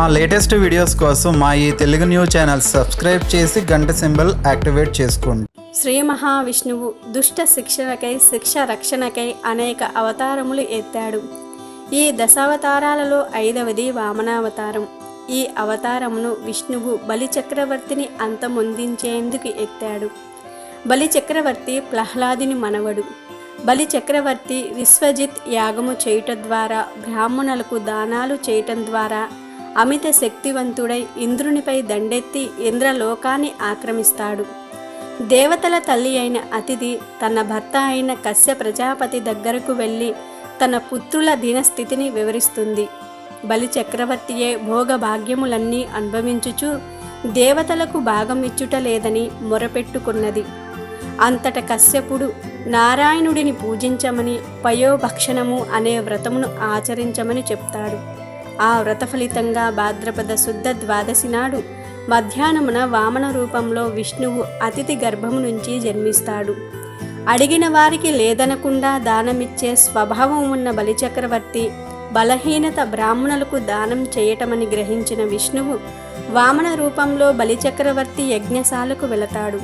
మా latest videos కోసం మా ఈ తెలుగు న్యూస్ ఛానల్ సబ్స్క్రైబ్ చేసి గంట సింబల్ యాక్టివేట్ చేసుకోండి. శ్రీ మహావిష్ణువు దుష్ట శిక్షణకై శిక్ష రక్షణకై అనేక అవతారములు ఎత్తాడు. ఈ దశావతారాలలో ఐదవది వామనావతారం. ఈ అవతారమును విష్ణువు బలి చక్రవర్తిని అంతమొందించేందుకు ఎత్తాడు. బలి చక్రవర్తి ప్రహ్లాదిని మనవడు. బలి చక్రవర్తి విశ్వజిత్ యాగము చేయటం ద్వారా బ్రాహ్మణులకు దానాలు చేయటం ద్వారా అమిత శక్తివంతుడై ఇంద్రునిపై దండెత్తి ఇంద్రలోకాన్ని ఆక్రమిస్తాడు. దేవతల తల్లి అయిన అతిథి తన భర్త అయిన కశ్య ప్రజాపతి దగ్గరకు వెళ్ళి తన పుత్రుల దీనస్థితిని వివరిస్తుంది. బలి చక్రవర్తియే భోగభాగ్యములన్నీ అనుభవించుచు దేవతలకు భాగం ఇచ్చుట లేదని మొరపెట్టుకున్నది. అంతట కశ్యపుడు నారాయణుడిని పూజించమని పయోభక్షణము అనే వ్రతమును ఆచరించమని చెప్తాడు. ఆ వ్రత ఫలితంగా భాద్రపద శుద్ధ ద్వాదశి నాడు మధ్యాహ్నమున వామన రూపంలో విష్ణువు అతిథి గర్భము నుంచి జన్మిస్తాడు. అడిగిన వారికి లేదనకుండా దానమిచ్చే స్వభావం ఉన్న బలిచక్రవర్తి బలహీనత బ్రాహ్మణులకు దానం చేయటమని గ్రహించిన విష్ణువు వామన రూపంలో బలిచక్రవర్తి యజ్ఞశాలకు వెళతాడు.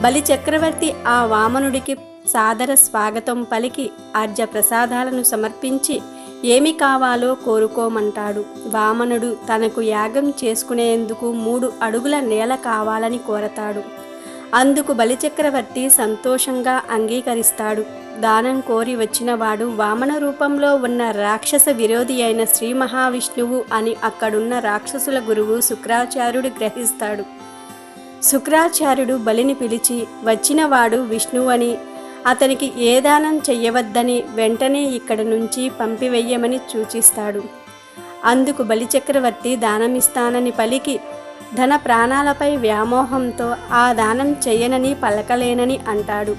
బలిచక్రవర్తి ఆ వామనుడికి సాదర స్వాగతం పలికి ఆర్జ ప్రసాదాలను సమర్పించి ఏమి కావాలో కోరుకోమంటాడు. వామనుడు తనకు యాగం చేసుకునేందుకు మూడు అడుగుల నేల కావాలని కోరతాడు. అందుకు బలిచక్రవర్తి సంతోషంగా అంగీకరిస్తాడు. దానం కోరి వచ్చినవాడు వామన రూపంలో ఉన్న రాక్షస విరోధి అయిన శ్రీ మహావిష్ణువు అని అక్కడున్న రాక్షసుల గురువు శుక్రాచార్యుడు గ్రహిస్తాడు. శుక్రాచార్యుడు బలిని పిలిచి వచ్చినవాడు విష్ణువని అతనికి ఏ దానం చెయ్యవద్దని వెంటనే ఇక్కడి నుంచి పంపివెయ్యమని సూచిస్తాడు. అందుకు బలిచక్రవర్తి దానమిస్తానని పలికి ధన ప్రాణాలపై వ్యామోహంతో ఆ దానం చెయ్యనని పలకలేనని అంటాడు.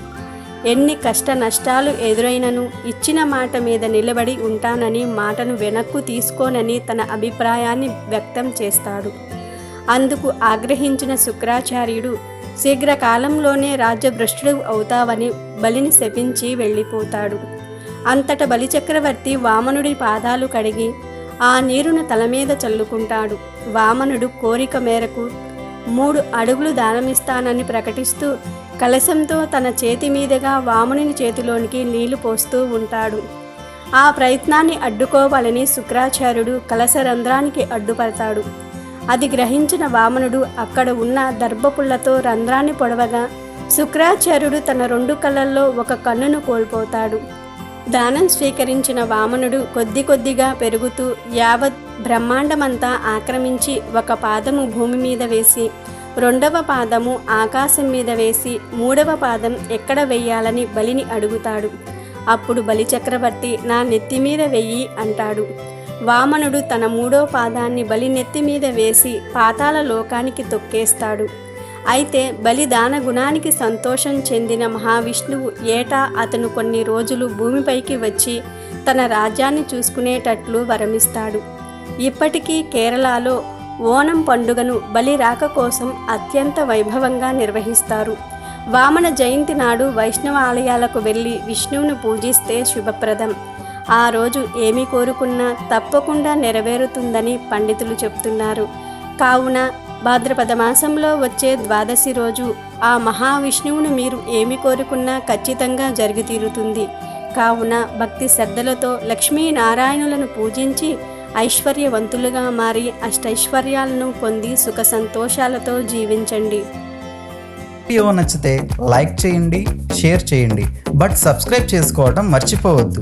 ఎన్ని కష్ట నష్టాలు ఎదురైనను ఇచ్చిన మాట మీద నిలబడి ఉంటానని మాటను వెనక్కు తీసుకోనని తన అభిప్రాయాన్ని వ్యక్తం చేస్తాడు. అందుకు ఆగ్రహించిన శుక్రాచార్యుడు శీఘ్రకాలంలోనే రాజ్యభ్రష్టుడు అవుతావని బలిని శపించి వెళ్ళిపోతాడు. అంతట బలిచక్రవర్తి వామనుడి పాదాలు కడిగి ఆ నీరును తల మీద చల్లుకుంటాడు. వామనుడు కోరిక మేరకు మూడు అడుగులు దానమిస్తానని ప్రకటిస్తూ కలశంతో తన చేతి మీదుగా వామనుని చేతిలోనికి నీళ్ళు పోస్తూ ఉంటాడు. ఆ ప్రయత్నాన్ని అడ్డుకోవాలని శుక్రాచార్యుడు కలశరంధ్రానికి అడ్డుపడతాడు. అది గ్రహించిన వామనుడు అక్కడ ఉన్న దర్భపుల్లతో రంధ్రాన్ని పొడవగా శుక్రాచార్యుడు తన రెండు కళ్ళల్లో ఒక కన్నును కోల్పోతాడు. దానం స్వీకరించిన వామనుడు కొద్ది కొద్దిగా పెరుగుతూ యావత్ బ్రహ్మాండమంతా ఆక్రమించి ఒక పాదము భూమి మీద వేసి రెండవ పాదము ఆకాశం మీద వేసి మూడవ పాదం ఎక్కడ వెయ్యాలని బలిని అడుగుతాడు. అప్పుడు బలిచక్రవర్తి నా నెత్తి మీద వెయ్యి అంటాడు. వామనుడు తన మూడో పాదాన్ని బలి నెత్తి మీద వేసి పాతాల లోకానికి తొక్కేస్తాడు. అయితే బలిదాన గుణానికి సంతోషం చెందిన మహావిష్ణువు ఏటా అతను కొన్ని రోజులు భూమిపైకి వచ్చి తన రాజ్యాన్ని చూసుకునేటట్లు వరమిస్తాడు. ఇప్పటికీ కేరళలో ఓణం పండుగను బలి రాక కోసం అత్యంత వైభవంగా నిర్వహిస్తారు. వామన జయంతి నాడు వైష్ణవ ఆలయాలకు వెళ్ళి విష్ణువును పూజిస్తే శుభప్రదం. ఆ రోజు ఏమి కోరుకున్నా తప్పకుండా నెరవేరుతుందని పండితులు చెప్తున్నారు. కావున భాద్రపద మాసంలో వచ్చే ద్వాదశి రోజు ఆ మహావిష్ణువును మీరు ఏమి కోరుకున్నా ఖచ్చితంగా జరిగి తీరుతుంది కావున భక్తి శ్రద్ధలతో లక్ష్మీనారాయణులను పూజించి ఐశ్వర్యవంతులుగా మారి అష్టైశ్వర్యాలను పొంది సుఖ సంతోషాలతో జీవించండి. వీడియో నచ్చితే లైక్ చేయండి షేర్ చేయండి. బట్ సబ్స్క్రైబ్ చేసుకోవడం మర్చిపోవద్దు.